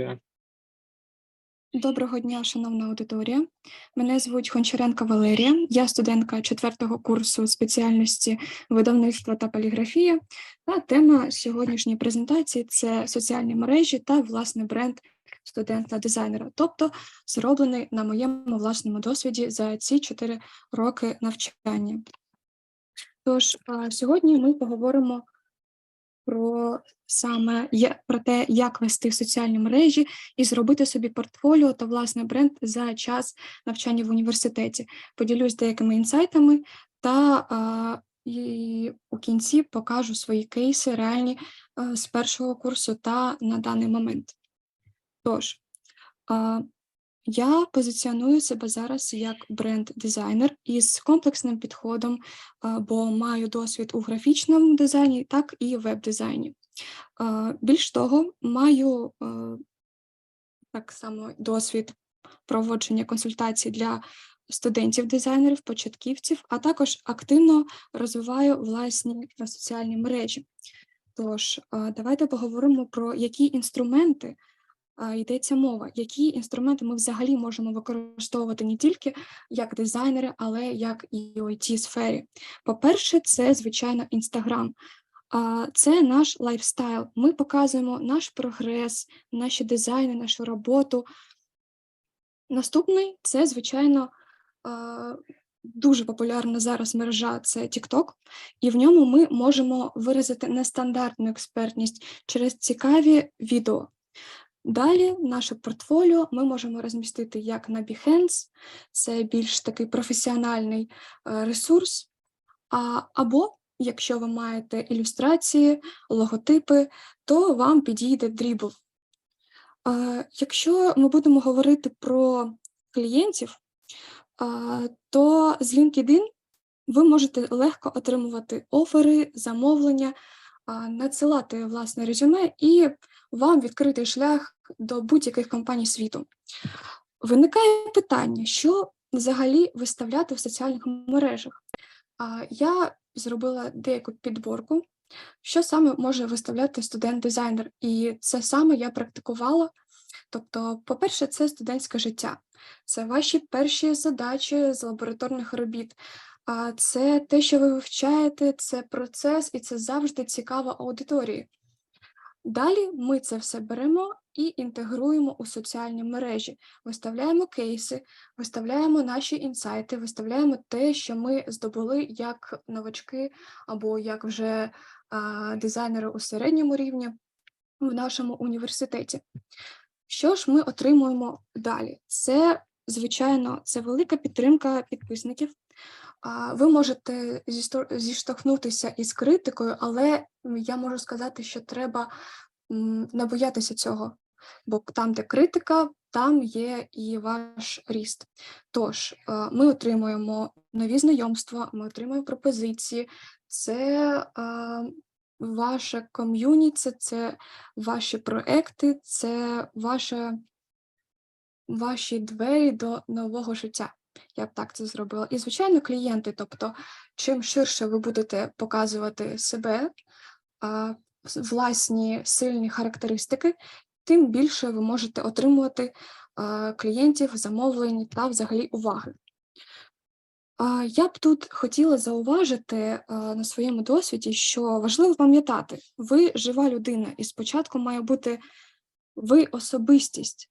аудиторія. Доброго дня, шановна аудиторія. Мене звуть Гончаренко Валерія. Я студентка четвертого курсу спеціальності видавництва та поліграфія. Та тема сьогоднішньої презентації це соціальні мережі та власний бренд студента-дизайнера, тобто зроблений на моєму власному досвіді за ці чотири роки навчання. Тож сьогодні ми поговоримо про саме про те, як вести соціальні мережі і зробити собі портфоліо та власний бренд за час навчання в університеті. Поділюсь деякими інсайтами та а, і у кінці покажу свої кейси реальні а, з першого курсу та на даний момент. Тож, а, я позиціоную себе зараз як бренд-дизайнер із комплексним підходом, бо маю досвід у графічному дизайні, так і веб-дизайні. Більш того, маю е, так само досвід проводження консультацій для студентів-дизайнерів, початківців, а також активно розвиваю власні е, соціальні мережі. Тож, давайте поговоримо про які інструменти йдеться мова, які інструменти ми взагалі можемо використовувати не тільки як дизайнери, але як і у it сфері. По-перше, це звичайно Інстаграм. Це наш лайфстайл. Ми показуємо наш прогрес, наші дизайни, нашу роботу. Наступний це, звичайно, дуже популярна зараз мережа це TikTok, і в ньому ми можемо виразити нестандартну експертність через цікаві відео. Далі наше портфоліо ми можемо розмістити як на Behance, це більш такий професіональний е, ресурс, або якщо ви маєте ілюстрації, логотипи, то вам підійде Dribble. Е, Якщо ми будемо говорити про клієнтів, то з LinkedIn ви можете легко отримувати офери, замовлення, надсилати власне резюме, і вам відкритий шлях до будь-яких компаній світу. Виникає питання, що взагалі виставляти в соціальних мережах. Я зробила деяку підборку, що саме може виставляти студент-дизайнер, і це саме я практикувала. Тобто, по-перше, це студентське життя, це ваші перші задачі з лабораторних робіт. А це те, що ви вивчаєте, це процес, і це завжди цікаво аудиторії. Далі ми це все беремо і інтегруємо у соціальні мережі, виставляємо кейси, виставляємо наші інсайти, виставляємо те, що ми здобули як новачки або як вже а, дизайнери у середньому рівні в нашому університеті. Що ж ми отримуємо далі? Це, звичайно, це велика підтримка підписників. Ви можете зіштовхнутися із критикою, але я можу сказати, що треба не боятися цього, бо там, де критика, там є і ваш ріст. Тож, е, ми отримуємо нові знайомства, ми отримуємо пропозиції, це е, ваше ком'юніті, це ваші проекти, це ваше, ваші двері до нового життя. Я б так це зробила. І, звичайно, клієнти. Тобто, чим ширше ви будете показувати себе, власні сильні характеристики, тим більше ви можете отримувати клієнтів, замовлень та взагалі уваги. Я б тут хотіла зауважити на своєму досвіді, що важливо пам'ятати, ви жива людина, і спочатку має бути ви особистість.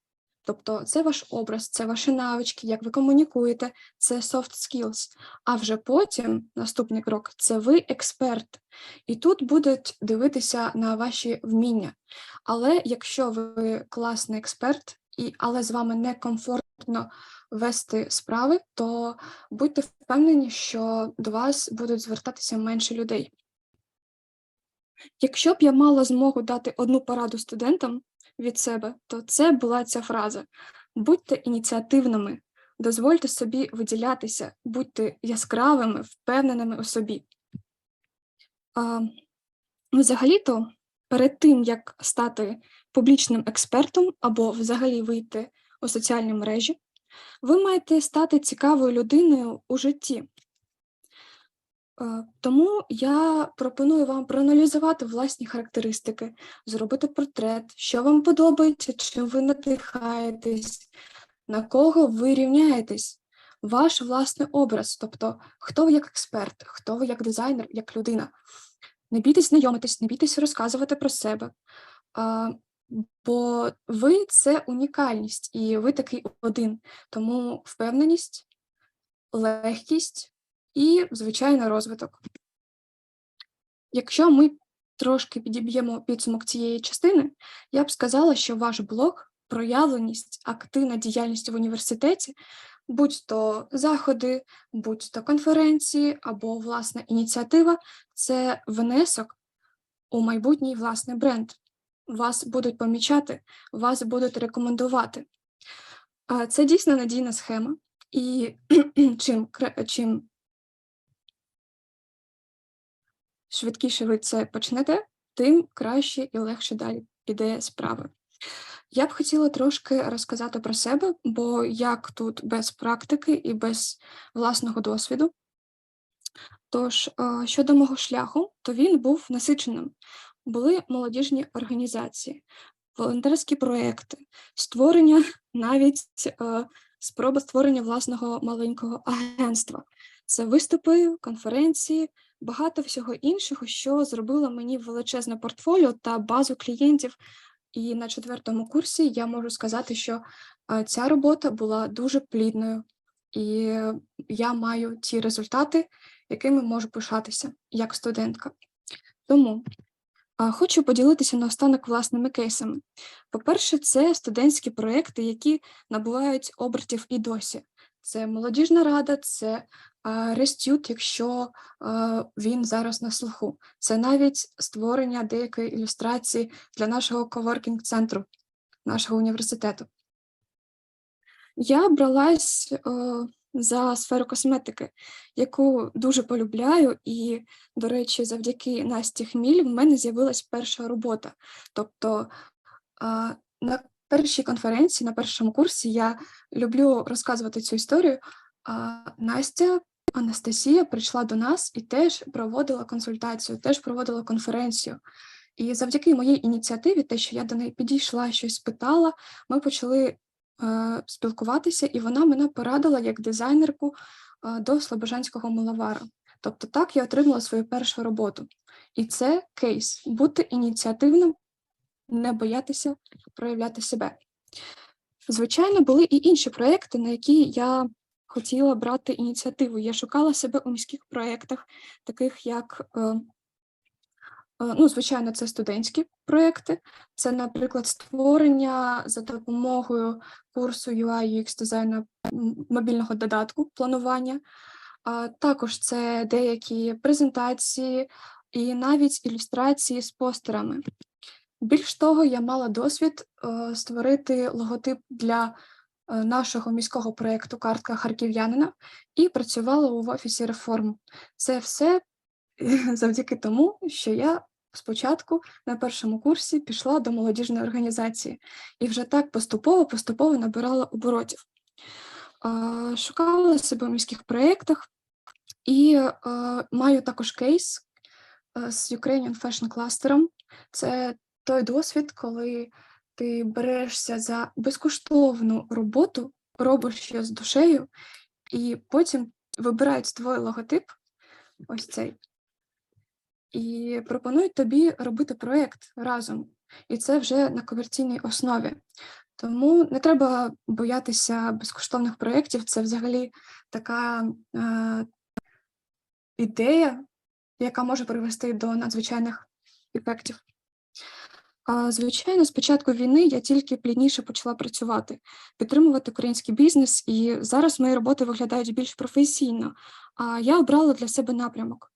Тобто це ваш образ, це ваші навички, як ви комунікуєте, це soft skills. А вже потім, наступний крок, це ви експерт. І тут будуть дивитися на ваші вміння. Але якщо ви класний експерт, і, але з вами некомфортно вести справи, то будьте впевнені, що до вас будуть звертатися менше людей. Якщо б я мала змогу дати одну пораду студентам від себе, то це була ця фраза: будьте ініціативними, дозвольте собі виділятися, будьте яскравими, впевненими у собі. А, взагалі-то, перед тим, як стати публічним експертом або взагалі вийти у соціальні мережі, ви маєте стати цікавою людиною у житті. Е, Тому я пропоную вам проаналізувати власні характеристики, зробити портрет, що вам подобається, чим ви надихаєтесь, на кого ви рівняєтесь, ваш власний образ, тобто хто ви як експерт, хто ви як дизайнер, як людина. Не бійтесь знайомитись, не бійтесь розказувати про себе. Бо ви це унікальність, і ви такий один. Тому впевненість, легкість і, звичайно, розвиток. Якщо ми трошки підіб'ємо підсумок цієї частини, я б сказала, що ваш блог, проявленість, активна діяльність в університеті, будь-то заходи, будь-то конференції або власна ініціатива це внесок у майбутній власний бренд. Вас будуть помічати, вас будуть рекомендувати. Це дійсно надійна схема, і чим, чим швидкіше ви це почнете, тим краще і легше далі піде справа. Я б хотіла трошки розказати про себе, бо як тут без практики і без власного досвіду. Тож, е, щодо мого шляху, то він був насиченим. Були молодіжні організації, волонтерські проекти, створення навіть е, спроба створення власного маленького агентства. Це виступи, конференції, багато всього іншого, що зробило мені величезне портфоліо та базу клієнтів. І на четвертому курсі я можу сказати, що е, ця робота була дуже плідною, і я маю ті результати, якими можу пишатися як студентка. Тому хочу поділитися наостанок власними кейсами. По-перше, це студентські проекти, які набувають обертів і досі. Це молодіжна рада, це Рестют, якщо він зараз на слуху. Це навіть створення деякої ілюстрації для нашого коворкінг-центру, нашого університету. Я бралась за сферу косметики, яку дуже полюбляю, і, до речі, завдяки Насті Хміль в мене з'явилась перша робота. Тобто на першій конференції, на першому курсі я люблю розказувати цю історію. А, Настя Анастасія прийшла до нас і теж проводила консультацію, теж проводила конференцію. І завдяки моїй ініціативі, те, що я до неї підійшла, щось спитала, ми почали е, спілкуватися, і вона мене порадила як дизайнерку е, до Слобожанського миловара. Тобто так я отримала свою першу роботу. І це кейс бути ініціативним, не боятися проявляти себе. Звичайно, були і інші проекти, на які я хотіла брати ініціативу. Я шукала себе у міських проєктах, таких як, е, е, ну, звичайно, це студентські проекти. Це, наприклад, створення за допомогою курсу UI UX дизайну мобільного додатку планування. Також це деякі презентації і навіть ілюстрації з постерами. Більш того, я мала досвід е, створити логотип для нашого міського проєкту Картка харків'янина і працювала в офісі реформ. Це все завдяки тому, що я спочатку на першому курсі пішла до молодіжної організації і вже так поступово поступово набирала оборотів. Е, Шукала себе в міських проєктах і е, маю також кейс е, з Ukrainian Fashion Cluster. Це той досвід, коли ти берешся за безкоштовну роботу, робиш щось з душею, і потім вибирають твій логотип, ось цей, і пропонують тобі робити проєкт разом. І це вже на комерційній основі. Тому не треба боятися безкоштовних проєктів. Це взагалі така е, ідея, яка може привести до надзвичайних ефектів. Звичайно, з початку війни я тільки плідніше почала працювати, підтримувати український бізнес, і зараз мої роботи виглядають більш професійно. А я обрала для себе напрямок: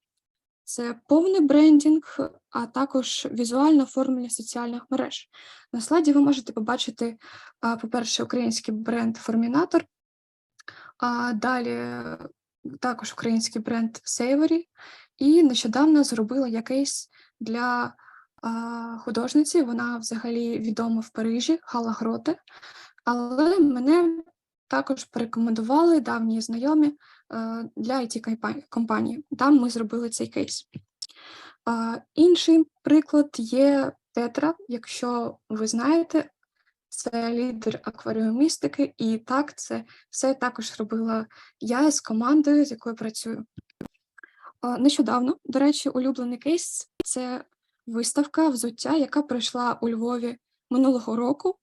це повний брендінг, а також візуальне оформлення соціальних мереж. На слайді ви можете побачити, по-перше, український бренд Формінатор, а далі е, також український бренд Savory, і нещодавно зробила я кейс для художниці. Вона взагалі відома в Парижі, Хала Гроте. Але мене також порекомендували давні знайомі е, для it компанії. Там ми зробили цей кейс. Інший приклад є Тетра, якщо ви знаєте, це лідер акваріумістики, і так, це все також робила я з командою, з якою працюю. Нещодавно, до речі, улюблений кейс це виставка взуття, яка пройшла у Львові минулого року.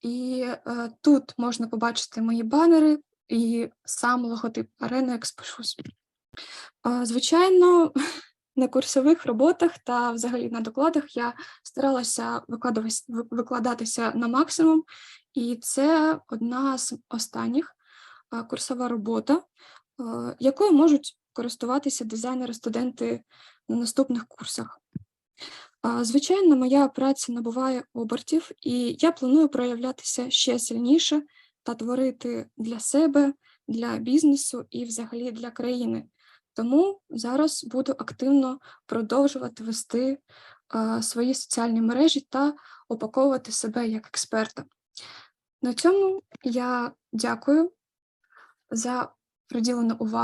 І е, тут можна побачити мої банери і сам логотип Arena Expo Shoes. А, Звичайно, на курсових роботах та взагалі на докладах я старалася викладатися на максимум, і це одна з останніх а, курсова робота, е, якою можуть користуватися дизайнери-студенти на наступних курсах. Звичайно, моя праця набуває обертів, і я планую проявлятися ще сильніше та творити для себе, для бізнесу і взагалі для країни. Тому зараз буду активно продовжувати вести свої соціальні мережі та упаковувати себе як експерта. На цьому я дякую за приділену увагу.